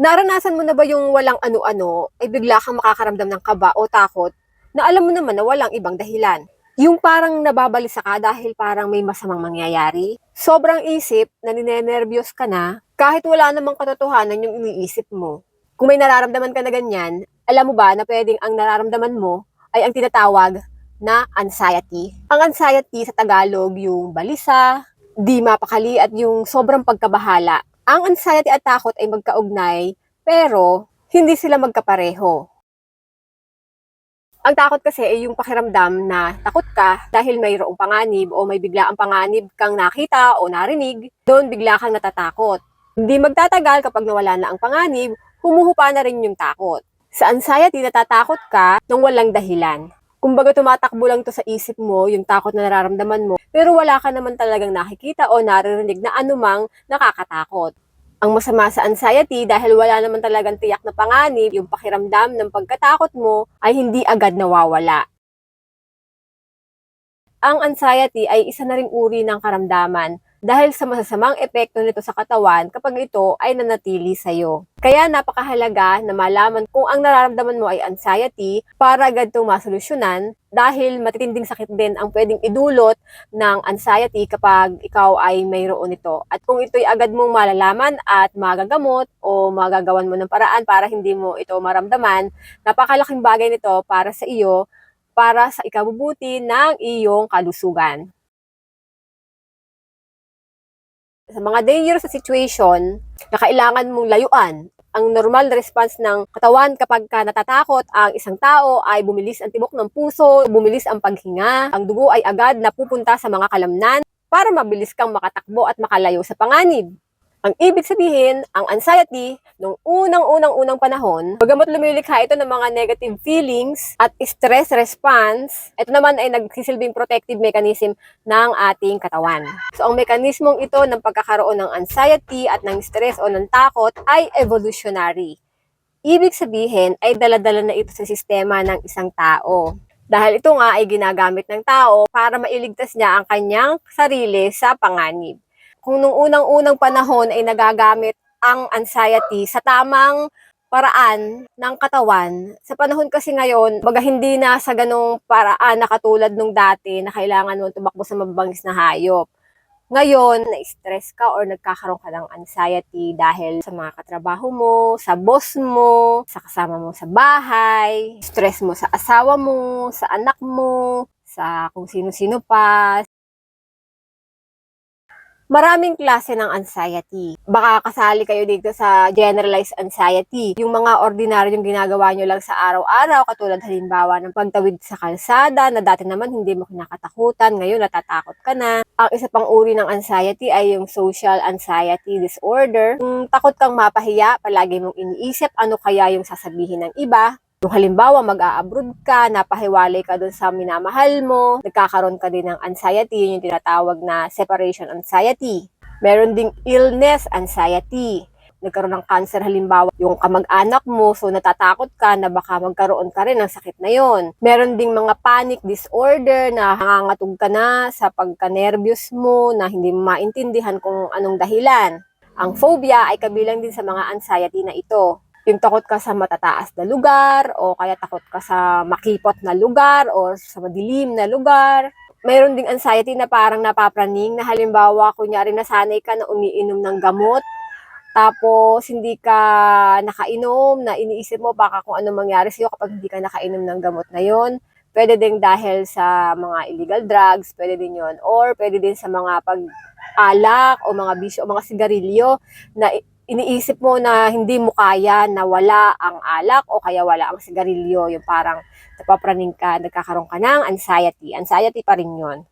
Naranasan mo na ba yung walang ano-ano ay bigla kang makakaramdam ng kaba o takot na alam mo naman na walang ibang dahilan? Yung parang nababalisa ka dahil parang may masamang mangyayari? Sobrang isip na ninenervyos ka na kahit wala namang katotohanan yung iniisip mo. Kung may nararamdaman ka na ganyan, alam mo ba na pwedeng ang nararamdaman mo ay ang tinatawag na anxiety. Ang anxiety sa Tagalog yung balisa, di mapakali at yung sobrang pagkabahala. Ang anxiety at takot ay magkaugnay, pero hindi sila magkapareho. Ang takot kasi ay yung pakiramdam na takot ka dahil mayroong panganib o may bigla ang panganib kang nakita o narinig, doon bigla kang natatakot. Hindi magtatagal kapag nawala na ang panganib, humuhupa na rin yung takot. Sa anxiety, natatakot ka nang walang dahilan. Kumbaga tumatakbo lang to sa isip mo, yung takot na nararamdaman mo, pero wala ka naman talagang nakikita o naririnig na anumang nakakatakot. Ang masama sa anxiety dahil wala naman talagang tiyak na panganib, yung pakiramdam ng pagkatakot mo ay hindi agad nawawala. Ang anxiety ay isa na ring uri ng karamdaman dahil sa masasamang epekto nito sa katawan kapag ito ay nanatili sa'yo. Kaya napakahalaga na malaman kung ang nararamdaman mo ay anxiety para agad itong masolusyonan dahil matitinding sakit din ang pwedeng idulot ng anxiety kapag ikaw ay mayroon ito. At kung ito'y agad mong malalaman at magagamot o magagawan mo ng paraan para hindi mo ito maramdaman, napakalaking bagay nito para sa iyo para sa ikabubuti ng iyong kalusugan. Sa mga dangerous situation na kailangan mong layuan, ang normal na response ng katawan kapag ka natatakot ang isang tao ay bumilis ang tibok ng puso, bumilis ang paghinga, ang dugo ay agad napupunta sa mga kalamnan para mabilis kang makatakbo at makalayo sa panganib. Ang ibig sabihin, ang anxiety, nung unang-unang-unang panahon, bagamot lumilikha ito ng mga negative feelings at stress response, ito naman ay nagsisilbing protective mechanism ng ating katawan. So, ang mekanismong ito ng pagkakaroon ng anxiety at ng stress o ng takot ay evolutionary. Ibig sabihin ay daladala na ito sa sistema ng isang tao. Dahil ito nga ay ginagamit ng tao para mailigtas niya ang kanyang sarili sa panganib kung nung unang-unang panahon ay nagagamit ang anxiety sa tamang paraan ng katawan. Sa panahon kasi ngayon, baga hindi na sa ganong paraan na katulad nung dati na kailangan mo tumakbo sa mababangis na hayop. Ngayon, na-stress ka or nagkakaroon ka ng anxiety dahil sa mga katrabaho mo, sa boss mo, sa kasama mo sa bahay, stress mo sa asawa mo, sa anak mo, sa kung sino-sino pa, Maraming klase ng anxiety. Baka kasali kayo dito sa generalized anxiety. Yung mga ordinaryong ginagawa nyo lang sa araw-araw, katulad halimbawa ng pagtawid sa kalsada, na dati naman hindi mo kinakatakutan, ngayon natatakot ka na. Ang isa pang uri ng anxiety ay yung social anxiety disorder. Kung takot kang mapahiya, palagi mong iniisip ano kaya yung sasabihin ng iba, kung halimbawa mag-a-abroad ka, napahiwalay ka doon sa minamahal mo, nagkakaroon ka din ng anxiety, yun yung tinatawag na separation anxiety. Meron ding illness anxiety. Nagkaroon ng cancer halimbawa yung kamag-anak mo, so natatakot ka na baka magkaroon ka rin ng sakit na yon. Meron ding mga panic disorder na nangangatog ka na sa pagka-nervous mo na hindi mo maintindihan kung anong dahilan. Ang phobia ay kabilang din sa mga anxiety na ito yung takot ka sa matataas na lugar o kaya takot ka sa makipot na lugar o sa madilim na lugar. Mayroon ding anxiety na parang napapraning na halimbawa kunyari nasanay ka na umiinom ng gamot tapos hindi ka nakainom na iniisip mo baka kung ano mangyari sa'yo kapag hindi ka nakainom ng gamot na yon. Pwede din dahil sa mga illegal drugs, pwede din yon Or pwede din sa mga pag-alak o mga bisyo o mga sigarilyo na iniisip mo na hindi mo kaya na wala ang alak o kaya wala ang sigarilyo, yung parang napapraning ka, nagkakaroon ka ng anxiety. Anxiety pa rin yun.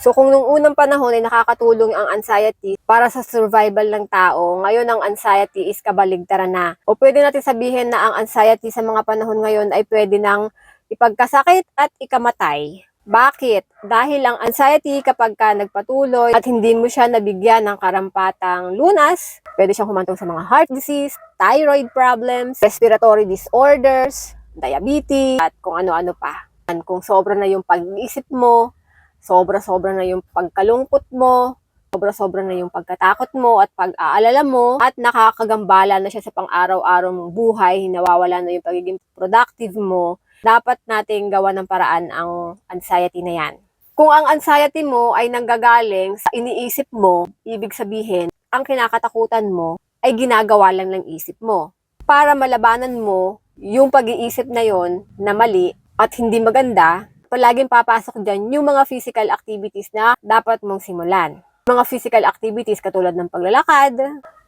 So kung nung unang panahon ay nakakatulong ang anxiety para sa survival ng tao, ngayon ang anxiety is kabaligtaran na. O pwede natin sabihin na ang anxiety sa mga panahon ngayon ay pwede nang ipagkasakit at ikamatay. Bakit? Dahil ang anxiety kapag ka nagpatuloy at hindi mo siya nabigyan ng karampatang lunas, pwede siyang humantong sa mga heart disease, thyroid problems, respiratory disorders, diabetes, at kung ano-ano pa. Kung sobra na yung pag-iisip mo, sobra-sobra na yung pagkalungkot mo, Sobra-sobra na yung pagkatakot mo at pag-aalala mo at nakakagambala na siya sa pang-araw-araw mong buhay, nawawala na yung pagiging productive mo, dapat nating gawa ng paraan ang anxiety na yan. Kung ang anxiety mo ay nanggagaling sa iniisip mo, ibig sabihin, ang kinakatakutan mo ay ginagawa lang ng isip mo. Para malabanan mo yung pag-iisip na yon na mali at hindi maganda, palaging papasok dyan yung mga physical activities na dapat mong simulan. Mga physical activities katulad ng paglalakad,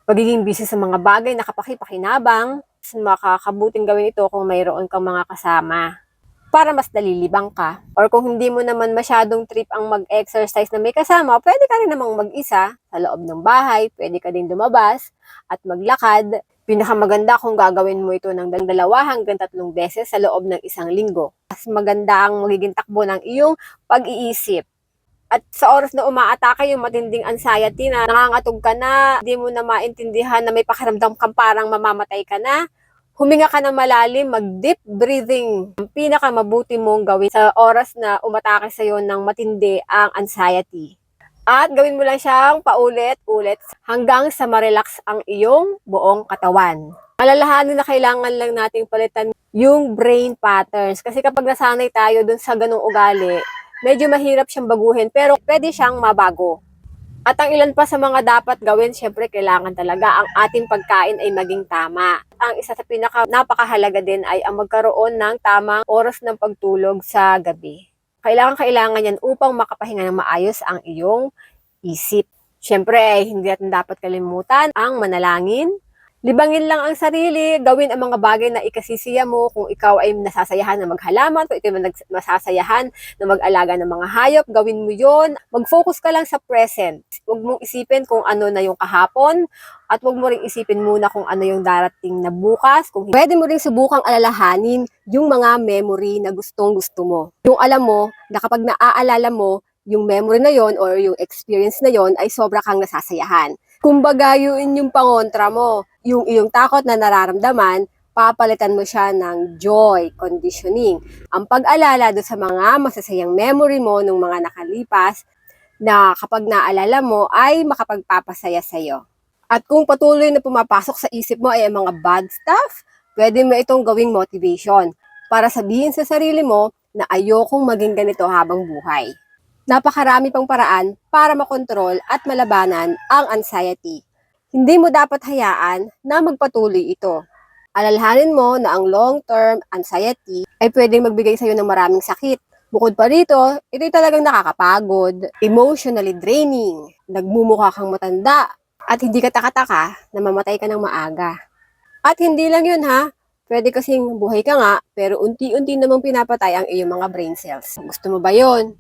pagiging busy sa mga bagay na kapaki-pakinabang, makakabuting gawin ito kung mayroon kang mga kasama para mas nalilibang ka. Or kung hindi mo naman masyadong trip ang mag-exercise na may kasama, pwede ka rin namang mag-isa sa loob ng bahay, pwede ka din lumabas at maglakad. Pinakamaganda kung gagawin mo ito ng dalawa hanggang tatlong beses sa loob ng isang linggo. Mas maganda ang magiging takbo ng iyong pag-iisip. At sa oras na umaatake yung matinding anxiety na nangangatog ka na, hindi mo na maintindihan na may pakiramdam kang parang mamamatay ka na, huminga ka ng malalim, mag-deep breathing. Ang pinakamabuti mong gawin sa oras na umatake sa iyo ng matindi ang anxiety. At gawin mo lang siyang paulit-ulit hanggang sa ma-relax ang iyong buong katawan. Alalahanin na kailangan lang nating palitan yung brain patterns. Kasi kapag nasanay tayo dun sa ganong ugali, medyo mahirap siyang baguhin pero pwede siyang mabago. At ang ilan pa sa mga dapat gawin, syempre kailangan talaga ang ating pagkain ay maging tama. Ang isa sa pinaka napakahalaga din ay ang magkaroon ng tamang oras ng pagtulog sa gabi. Kailangan kailangan yan upang makapahinga ng maayos ang iyong isip. Syempre ay hindi natin dapat kalimutan ang manalangin, Libangin lang ang sarili, gawin ang mga bagay na ikasisiya mo kung ikaw ay nasasayahan na maghalaman, kung ikaw ay masasayahan na mag-alaga ng mga hayop, gawin mo yon. Mag-focus ka lang sa present. Huwag mong isipin kung ano na yung kahapon at huwag mo ring isipin muna kung ano yung darating na bukas. Kung pwede mo ring subukang alalahanin yung mga memory na gustong gusto mo. Yung alam mo na kapag naaalala mo yung memory na yon or yung experience na yon ay sobra kang nasasayahan. Kumbaga, yun yung pangontra mo. Yung iyong takot na nararamdaman, papalitan mo siya ng joy conditioning. Ang pag-alala do sa mga masasayang memory mo nung mga nakalipas na kapag naalala mo ay makapagpapasaya sa iyo. At kung patuloy na pumapasok sa isip mo ay mga bad stuff, pwede mo itong gawing motivation para sabihin sa sarili mo na ayokong maging ganito habang buhay. Napakarami pang paraan para makontrol at malabanan ang anxiety. Hindi mo dapat hayaan na magpatuloy ito. Alalahanin mo na ang long-term anxiety ay pwedeng magbigay sa iyo ng maraming sakit. Bukod pa rito, ito'y talagang nakakapagod, emotionally draining, nagmumukha kang matanda, at hindi ka takataka na mamatay ka ng maaga. At hindi lang yun ha, pwede kasing buhay ka nga, pero unti-unti namang pinapatay ang iyong mga brain cells. Gusto mo ba yon?